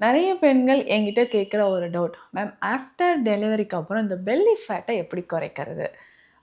நிறைய பெண்கள் என்கிட்ட கேட்குற ஒரு டவுட் மேம் ஆஃப்டர் டெலிவரிக்கு அப்புறம் இந்த பெல்லி ஃபேட்டை எப்படி குறைக்கிறது?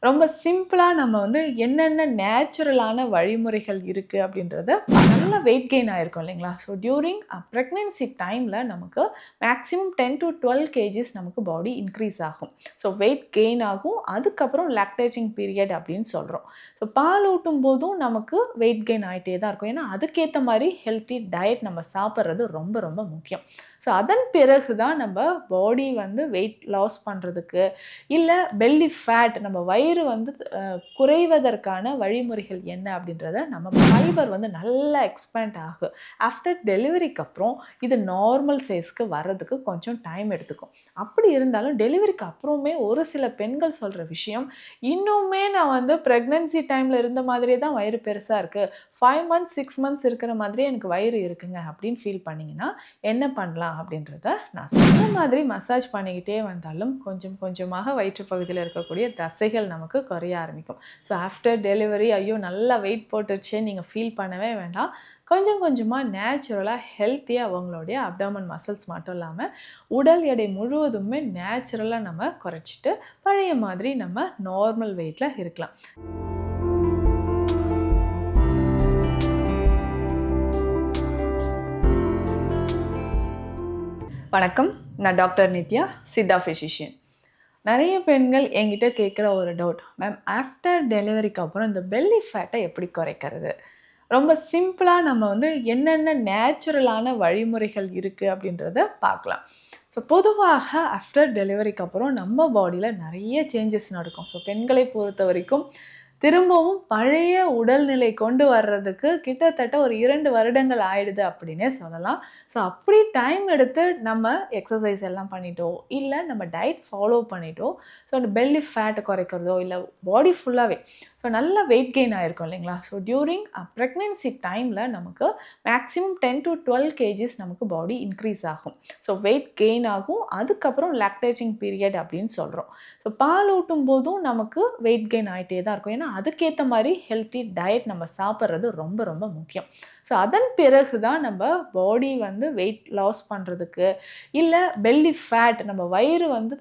ரொம்ப சிம்பிளாக நம்ம வந்து என்னென்ன நேச்சுரலான வழிமுறைகள் இருக்குது அப்படின்றத நல்ல வெயிட் கெயின் ஆகிருக்கும் இல்லைங்களா? ஸோ டியூரிங் ப்ரெக்னென்சி டைமில் நமக்கு maximum ten to twelve KGs நமக்கு பாடி இன்க்ரீஸ் ஆகும். ஸோ வெயிட் கெயின் ஆகும். அதுக்கப்புறம் லாக்டேட்டிங் பீரியட் அப்படின்னு சொல்கிறோம் ஸோ பால் ஊட்டும் போதும் நமக்கு வெயிட் கெயின் ஆகிட்டே தான் இருக்கும். ஏன்னா அதுக்கேற்ற மாதிரி ஹெல்த்தி டயட் நம்ம சாப்பிட்றது ரொம்ப ரொம்ப முக்கியம். ஸோ அதன் பிறகு தான் நம்ம பாடி வந்து வெயிட் லாஸ் பண்ணுறதுக்கு இல்லை பெல்லி ஃபேட் நம்ம வயிறு வந்து குறைவதற்கான வழிமுறைகள் என்ன அப்படின்றத நம்ம ஃபைபர் வந்து நல்லா எக்ஸ்பேண்ட் ஆகும் ஆஃப்டர் டெலிவரிக்கு அப்புறம் இது நார்மல் சைஸ்க்கு வர்றதுக்கு கொஞ்சம் டைம் எடுத்துக்கும். அப்படி இருந்தாலும் டெலிவரிக்கு அப்புறமே ஒரு சில பெண்கள் சொல்கிற விஷயம் இன்னுமே நான் வந்து ப்ரெக்னென்சி டைமில் இருந்த மாதிரியே தான் வயிறு பெருசாக இருக்குது ஃபைவ் மந்த்ஸ் சிக்ஸ் மந்த்ஸ் இருக்கிற மாதிரியே எனக்கு வயிறு இருக்குங்க அப்படின்னு ஃபீல் பண்ணிங்கன்னா என்ன பண்ணலாம்? அப்படின்றத நான் சொன்ன மாதிரி மசாஜ் பண்ணிக்கிட்டே வந்தாலும் கொஞ்சம் கொஞ்சமாக வயிற்று பகுதியில் இருக்கக்கூடிய தசைகள் நமக்கு குறைய ஆரம்பிக்கும். ஸோ ஆஃப்டர் டெலிவரி ஐயோ நல்லா வெயிட் போட்டுருச்சே நீங்கள் ஃபீல் பண்ணவே வேண்டாம். கொஞ்சம் கொஞ்சமாக நேச்சுரலாக ஹெல்த்தியாக அவங்களுடைய அப்டாமன் மசில்ஸ் மட்டும் இல்லாமல் உடல் எடை முழுவதுமே நேச்சுரலாக நம்ம குறைச்சிட்டு பழைய மாதிரி நம்ம நார்மல் வெயிட்டில் இருக்கலாம். வணக்கம். நான் டாக்டர் நித்யா சித்தா ஃபிசிஷியன் நிறைய பெண்கள் என்கிட்ட கேட்குற ஒரு டவுட் மேம் ஆஃப்டர் டெலிவரிக்கு அப்புறம் இந்த பெல்லி ஃபேட்டை எப்படி குறைக்கிறது? ரொம்ப சிம்பிளாக நம்ம வந்து என்னென்ன நேச்சுரலான வழிமுறைகள் இருக்குது அப்படின்றத பார்க்கலாம். ஸோ பொதுவாக ஆஃப்டர் டெலிவரிக்கு அப்புறம் நம்ம பாடியில் நிறைய சேஞ்சஸ் நடக்கும். ஸோ பெண்களை பொறுத்த வரைக்கும் திரும்பவும் பழைய உடல்நிலை கொண்டு வர்றதுக்கு கிட்டத்தட்ட ஒரு இரண்டு வருடங்கள் ஆயிடுது அப்படின்னே சொல்லலாம். ஸோ அப்படி டைம் எடுத்து நம்ம எக்ஸசைஸ் எல்லாம் பண்ணிட்டோ இல்லை நம்ம டயட் ஃபாலோ பண்ணிட்டோம் ஸோ அந்த பெல்லி ஃபேட்டை குறைக்கிறதோ இல்லை பாடி ஃபுல்லாகவே ஸோ நல்ல வெயிட் கெயின் ஆகிருக்கும் இல்லைங்களா? ஸோ டியூரிங் ப்ரெக்னென்சி டைமில் நமக்கு maximum ten to twelve KGs நமக்கு பாடி இன்க்ரீஸ் ஆகும். ஸோ வெயிட் கெயின் ஆகும். அதுக்கப்புறம் லாக்டேட்டிங் பீரியட் அப்படின்னு சொல்கிறோம் ஸோ பால் ஊட்டும் போதும் நமக்கு வெயிட் கெயின் ஆகிட்டே தான் இருக்கும். ஏன்னா அதுக்கேற்ற மாதிரி ஹெல்த்தி டயட் நம்ம சாப்பிட்றது ரொம்ப ரொம்ப முக்கியம். ஸோ அதன் பிறகு தான் நம்ம பாடி வந்து வெயிட் லாஸ் பண்ணுறதுக்கு இல்லை பெல்லி ஃபேட் நம்ம வயிறு வந்து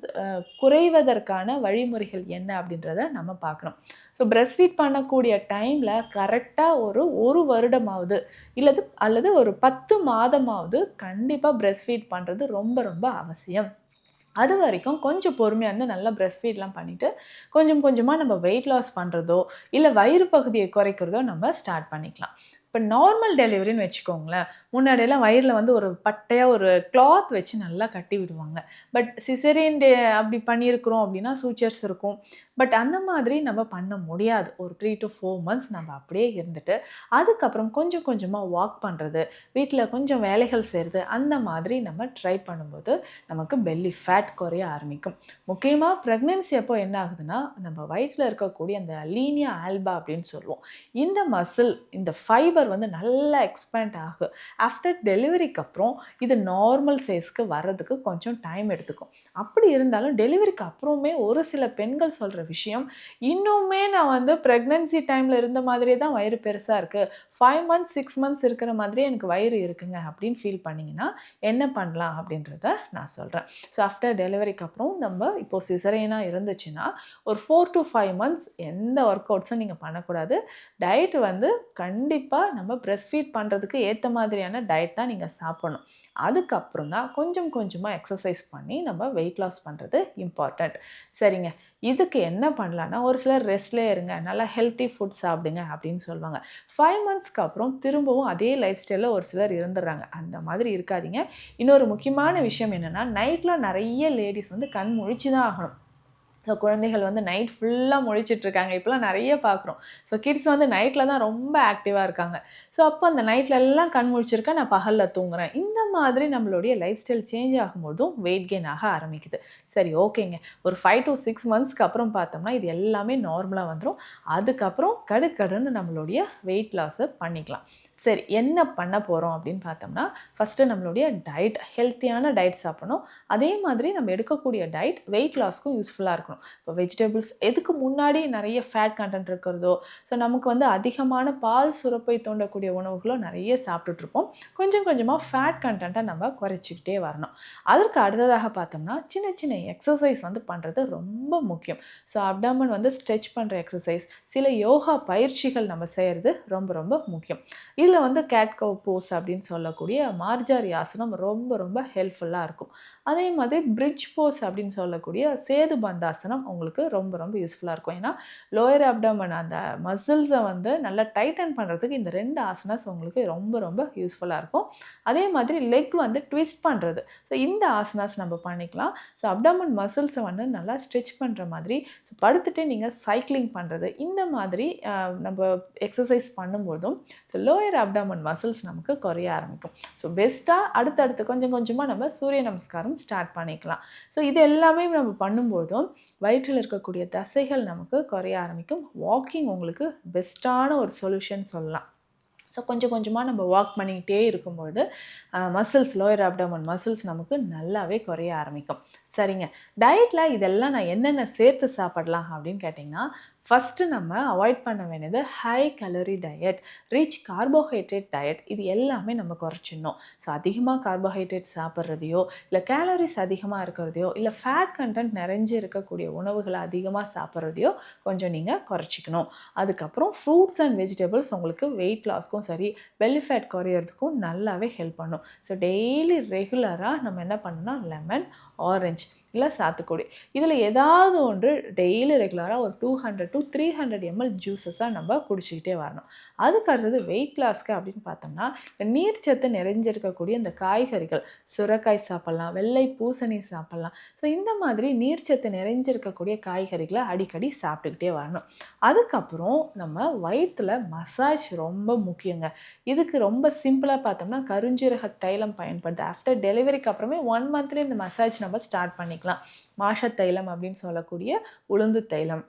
குறைவதற்கான வழிமுறைகள் என்ன அப்படின்றத நம்ம பார்க்கணும். ஸோ பிரஸ்ட் ஃபீட் பண்ணக்கூடிய டைமில் கரெக்டாக ஒரு ஒரு வருடமாவது இல்லது அல்லது ஒரு பத்து மாதமாவது கண்டிப்பாக பிரஸ்ட் ஃபீட் பண்ணுறது ரொம்ப ரொம்ப அவசியம். அது வரைக்கும் கொஞ்சம் பொறுமையாக இருந்து நல்லா பிரஸ்ட் ஃபீட்லாம் பண்ணிவிட்டு கொஞ்சம் கொஞ்சமாக நம்ம வெயிட் லாஸ் பண்ணுறதோ இல்லை வயிறு பகுதியை குறைக்கிறதோ நம்ம ஸ்டார்ட் பண்ணிக்கலாம். இப்போ நார்மல் டெலிவரின்னு வச்சுக்கோங்களேன். முன்னாடியெல்லாம் வயிறில் வந்து ஒரு பட்டையாக ஒரு கிளாத் வச்சு நல்லா கட்டி விடுவாங்க. பட் சிசரியன் டே அப்படி பண்ணியிருக்கிறோம் அப்படின்னா சூச்சர்ஸ் இருக்கும். பட் அந்த மாதிரி நம்ம பண்ண முடியாது. ஒரு த்ரீ டு ஃபோர் மந்த்ஸ் நம்ம அப்படியே இருந்துட்டு அதுக்கப்புறம் கொஞ்சம் கொஞ்சமாக வாக் பண்ணுறது வீட்டில் கொஞ்சம் வேலைகள் செய்கிறது அந்த மாதிரி நம்ம ட்ரை பண்ணும்போது நமக்கு பெல்லி ஃபேட் குறைய ஆரம்பிக்கும். முக்கியமாக ப்ரெக்னென்சி அப்போ என்ன ஆகுதுன்னா நம்ம வயிற்றில் இருக்கக்கூடிய அந்த லீனியா ஆல்பா அப்படின்னு சொல்லுவோம். இந்த மசில் இந்த ஃபைபர் வந்து நல்லா எக்ஸ்பேண்ட் ஆகும் ஆஃப்டர் டெலிவரிக்கு அப்புறம் இது நார்மல் சைஸ்க்கு வர்றதுக்கு கொஞ்சம் டைம் எடுத்துக்கும். அப்படி இருந்தாலும் டெலிவரிக்கு அப்புறமே ஒரு சில பெண்கள் சொல்கிற விஷயம் இன்னுமே நான் வந்து ப்ரெக்னென்சி டைமில் இருந்த மாதிரியே தான் வயிறு பெருசாக இருக்குது ஃபைவ் மந்த்ஸ் சிக்ஸ் மந்த்ஸ் இருக்கிற மாதிரியே எனக்கு வயிறு இருக்குங்க அப்படின்னு ஃபீல் பண்ணிங்கன்னா என்ன பண்ணலாம் அப்படின்றத நான் சொல்கிறேன் ஸோ ஆஃப்டர் டெலிவரிக்கு அப்புறம் நம்ம இப்போ சிசரைனாக இருந்துச்சுன்னா ஒரு ஃபோர் டு ஃபைவ் மந்த்ஸ் எந்த ஒர்க் அவுட்ஸும் நீங்கள் பண்ணக்கூடாது. டயட் வந்து கண்டிப்பாக நம்ம பிரஸ்ட் ஃபீட் பண்ணுறதுக்கு ஏற்ற மாதிரியான டயட் தான் நீங்கள் சாப்பிடணும். அதுக்கப்புறம் தான் கொஞ்சம் கொஞ்சமாக எக்ஸசைஸ் பண்ணி நம்ம வெயிட் லாஸ் பண்ணுறது இம்பார்ட்டண்ட் சரிங்க. இதுக்கு என்ன பண்ணலான்னா ஒரு சிலர் ரெஸ்ட்லேயே இருங்க நல்லா ஹெல்த்தி ஃபுட் சாப்பிடுங்க அப்படின்னு சொல்லுவாங்க. ஃபைவ் மந்த்ஸ்க்கு அப்புறம் திரும்பவும் அதே லைஃப் ஸ்டைலில் ஒரு சிலர் இருந்துடுறாங்க. அந்த மாதிரி இருக்காதீங்க. இன்னொரு முக்கியமான விஷயம் என்னென்னா நைட்டில் நிறைய லேடிஸ் வந்து கண் முழிச்சு தான் ஆகணும். குழந்தைகள் வந்து நைட் ஃபுல்லாக முழிச்சிட்டு இருக்காங்க இப்போலாம் நிறைய பார்க்குறோம். ஸோ கிட்ஸ் வந்து நைட்டில் தான் ரொம்ப ஆக்டிவாக இருக்காங்க. ஸோ அப்போ அந்த நைட்லெல்லாம் கண் முழிச்சிருக்கேன் நான் பகலில் தூங்குறேன். இந்த மாதிரி நம்மளுடைய லைஃப் ஸ்டைல் சேஞ்ச் ஆகும்போதும் வெயிட் கெயின் ஆக ஆரம்பிக்குது. சரி ஓகேங்க. ஒரு ஃபைவ் டு சிக்ஸ் மந்த்ஸ்க்கு அப்புறம் பார்த்தோம்னா இது எல்லாமே நார்மலாக வந்துடும் அதுக்கப்புறம் கடுக்கடுன்னு நம்மளுடைய வெயிட் லாஸை பண்ணிக்கலாம். சரி என்ன பண்ண போகிறோம் அப்படின்னு பார்த்தோம்னா ஃபஸ்ட்டு நம்மளுடைய டயட் ஹெல்த்தியான டயட் சாப்பிடணும். அதே மாதிரி நம்ம எடுக்கக்கூடிய டயட் வெயிட் லாஸ்க்கும் யூஸ்ஃபுல்லாக இருக்கணும். இப்போ வெஜிடபிள்ஸ் எதுக்கு முன்னாடி நிறைய ஃபேட் கண்டென்ட் இருக்கிறதோ ஸோ நமக்கு வந்து அதிகமான பால் சுரப்பை தோண்டக்கூடிய உணவுகளோ நிறைய சாப்பிட்டுட்ருப்போம் கொஞ்சம் கொஞ்சமாக ஃபேட் கண்டென்ட்டை நம்ம குறைச்சிக்கிட்டே வரணும். அதற்கு அடுத்ததாக பார்த்தோம்னா சின்ன சின்ன எக்ஸசைஸ் வந்து பண்ணுறது ரொம்ப முக்கியம். ஸோ அப்டாமன் வந்து ஸ்ட்ரெச் பண்ணுற எக்ஸசைஸ் சில யோகா பயிற்சிகள் நம்ம செய்கிறது ரொம்ப ரொம்ப முக்கியம். இதில் வந்து கேட்கோ போஸ் அப்படின்னு சொல்லக்கூடிய மார்ஜாரி ஆசனம் ரொம்ப ரொம்ப ஹெல்ப்ஃபுல்லாக இருக்கும். அதே மாதிரி பிரிட்ஜ் போஸ் அப்படின்னு சொல்லக்கூடிய சேது பந்தாசனம் உங்களுக்கு ரொம்ப ரொம்ப யூஸ்ஃபுல்லாக இருக்கும். ஏன்னா லோயர் அப்டமன் அந்த மசில்ஸை வந்து நல்லா டைட்டன் பண்ணுறதுக்கு இந்த ரெண்டு ஆசனாஸ் உங்களுக்கு ரொம்ப ரொம்ப யூஸ்ஃபுல்லாக இருக்கும். அதே மாதிரி லெக் வந்து ட்விஸ்ட் பண்ணுறது ஸோ இந்த ஆசனாஸ் நம்ம பண்ணிக்கலாம். ஸோ அப்டமன் மசில்ஸை வந்து நல்லா ஸ்ட்ரெச் பண்ணுற மாதிரி ஸோ படுத்துட்டு நீங்கள் சைக்கிளிங் பண்ணுறது இந்த மாதிரி நம்ம எக்ஸசைஸ் பண்ணும்போதும் ஸோ லோயர் அப்டாமன் மசில்ஸ் நமக்கு குறைய ஆரம்பிக்கும். ஸோ பெஸ்ட்டாக அடுத்தடுத்து கொஞ்சம் கொஞ்சமாக நம்ம சூரிய நமஸ்காரம் ஸ்டார்ட் பண்ணிக்கலாம். ஸோ இது எல்லாமே நம்ம பண்ணும்போதும் வயிற்றில் இருக்கக்கூடிய தசைகள் நமக்கு குறைய ஆரம்பிக்கும். வாக்கிங் உங்களுக்கு பெஸ்ட்டான ஒரு சொல்யூஷன் சொல்லலாம். ஸோ கொஞ்சம் கொஞ்சமாக நம்ம வாக் பண்ணிக்கிட்டே இருக்கும்பொழுது மசில்ஸ் லோயர் அப்டமன் மசில்ஸ் நமக்கு நல்லாவே குறைய ஆரம்பிக்கும். சரிங்க. டயட்டில் இதெல்லாம் நான் என்னென்ன சேர்த்து சாப்பிடலாம் அப்படின்னு கேட்டிங்கன்னா ஃபஸ்ட்டு நம்ம அவாய்ட் பண்ண வேண்டியது ஹை கலரி டயட் ரிச் கார்போஹைட்ரேட் டயட் இது எல்லாமே நம்ம குறைச்சிடணும். ஸோ அதிகமாக கார்போஹைட்ரேட் சாப்பிட்றதையோ இல்லை கேலரிஸ் அதிகமாக இருக்கிறதையோ இல்லை ஃபேட் கண்டென்ட் நிறைஞ்சு இருக்கக்கூடிய உணவுகளை அதிகமாக சாப்பிட்றதையோ கொஞ்சம் நீங்கள் குறைச்சிக்கணும். அதுக்கப்புறம் ஃப்ரூட்ஸ் அண்ட் வெஜிடபிள்ஸ் உங்களுக்கு வெயிட் லாஸ்க்கும் சரி belly ஃபேட் குறையிறதுக்கும் நல்லாவே ஹெல்ப் பண்ணும். ஸோ டெய்லி ரெகுலராக நம்ம என்ன பண்ணணும்னா லெமன் ஆரஞ்சு இல்லை சாத்துக்குடி. இதில் ஏதாவது ஒன்று டெய்லி ரெகுலராக ஒரு two hundred to three hundred ML ஜூஸஸாக நம்ம குடிச்சிக்கிட்டே வரணும். அதுக்கு அடுத்தது வெயிட் லாஸ்க்கு அப்படின்னு பார்த்தோம்னா இந்த நீர்ச்சத்து நிறைஞ்சிருக்கக்கூடிய இந்த காய்கறிகள் சுரக்காய் சாப்பிட்லாம் வெள்ளை பூசணி சாப்பிட்லாம். ஸோ இந்த மாதிரி நீர்ச்சத்து நிறைஞ்சிருக்கக்கூடிய காய்கறிகளை அடிக்கடி சாப்பிட்டுக்கிட்டே வரணும். அதுக்கப்புறம் நம்ம வயிற்றில் மசாஜ் ரொம்ப முக்கியங்க. இதுக்கு ரொம்ப சிம்பிளாக பார்த்தோம்னா கருஞ்சீரக தைலம் பயன்படுது ஆஃப்டர் டெலிவரிக்கு அப்புறமே ஒன் மந்த்லேயே இந்த மசாஜ் நம்ம ஸ்டார்ட் பண்ணிக்கலாம். மாஷ தைலம் அப்படின்னு சொல்லக்கூடிய உளுந்து தைலம்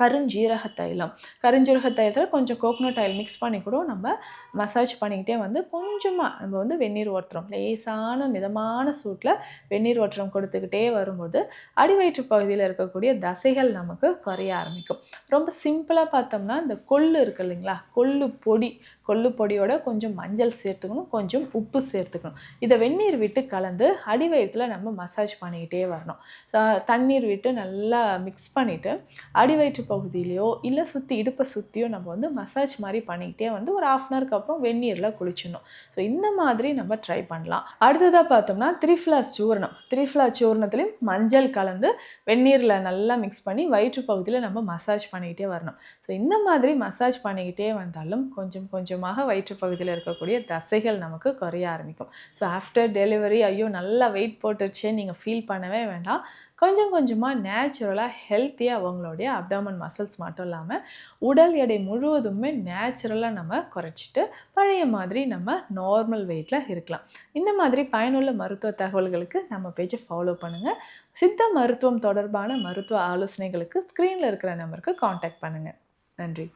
கருஞ்சீரக தைலம். கருஞ்சீரக தைலத்தில் கொஞ்சம் கோகோனட் ஆயில் மிக்ஸ் பண்ணி கூட நம்ம மசாஜ் பண்ணிக்கிட்டே வந்து கொஞ்சமாக நம்ம வந்து வெந்நீர் ஓட்டுறோம். லேசான மிதமான சூட்டில் வெந்நீர் ஓட்டுறோம் கொடுத்துக்கிட்டே வரும்போது அடிவயிற்று பகுதியில் இருக்கக்கூடிய தசைகள் நமக்கு குறைய ஆரம்பிக்கும். ரொம்ப சிம்பிளாக பார்த்தோம்னா இந்த கொள்ளு இருக்கு இல்லைங்களா? கொள்ளு பொடி. கொள்ளு பொடியோட கொஞ்சம் மஞ்சள் சேர்த்துக்கணும் கொஞ்சம் உப்பு சேர்த்துக்கணும். இதை வெந்நீர் விட்டு கலந்து அடிவயிற்றில் நம்ம மசாஜ் பண்ணிக்கிட்டே வரணும். தண்ணீர் விட்டு நல்லா மிக்ஸ் பண்ணிவிட்டு அடிவயிற்று பகுதியிலையோ இல்லை சுற்றி இடுப்பை சுற்றியோ நம்ம வந்து மசாஜ் மாதிரி பண்ணிக்கிட்டே வந்து ஒரு ஆஃப் அன் ஹவருக்கு அப்புறம் வெந்நீரில் குளிச்சிடணும். ஸோ இந்த மாதிரி நம்ம ட்ரை பண்ணலாம். அடுத்ததாக பார்த்தோம்னா த்ரிஃப்ளா சூர்ணம். திரிஃப்ளா சூர்ணத்துலேயும் மஞ்சள் கலந்து வெந்நீரில் நல்லா மிக்ஸ் பண்ணி வயிற்று பகுதியில் நம்ம மசாஜ் பண்ணிக்கிட்டே வரணும். ஸோ இந்த மாதிரி மசாஜ் பண்ணிக்கிட்டே வந்தாலும் கொஞ்சம் கொஞ்சமாக வயிற்று பகுதியில் இருக்கக்கூடிய தசைகள் நமக்கு குறைய ஆரம்பிக்கும். ஸோ ஆஃப்டர் டெலிவரி ஐயோ நல்லா வெயிட் போட்டுருச்சே நீங்கள் ஃபீல் பண்ணவே வேண்டாம். கொஞ்சம் கொஞ்சமாக நேச்சுரலாக ஹெல்த்தியாக அவங்களுடைய அப்டாமன் மசில்ஸ் மட்டும் இல்லாமல் உடல் எடை முழுவதுமே நேச்சுரலாக நம்ம குறைச்சிட்டு பழைய மாதிரி நம்ம நார்மல் வெயிட்டில் இருக்கலாம். இந்த மாதிரி பயனுள்ள மருத்துவ தகவல்களுக்கு நம்ம பேஜை ஃபாலோ பண்ணுங்கள் சித்த மருத்துவம் தொடர்பான மருத்துவ ஆலோசனைகளுக்கு ஸ்க்ரீனில் இருக்கிற நம்பருக்கு காண்டாக்ட் பண்ணுங்கள் நன்றி.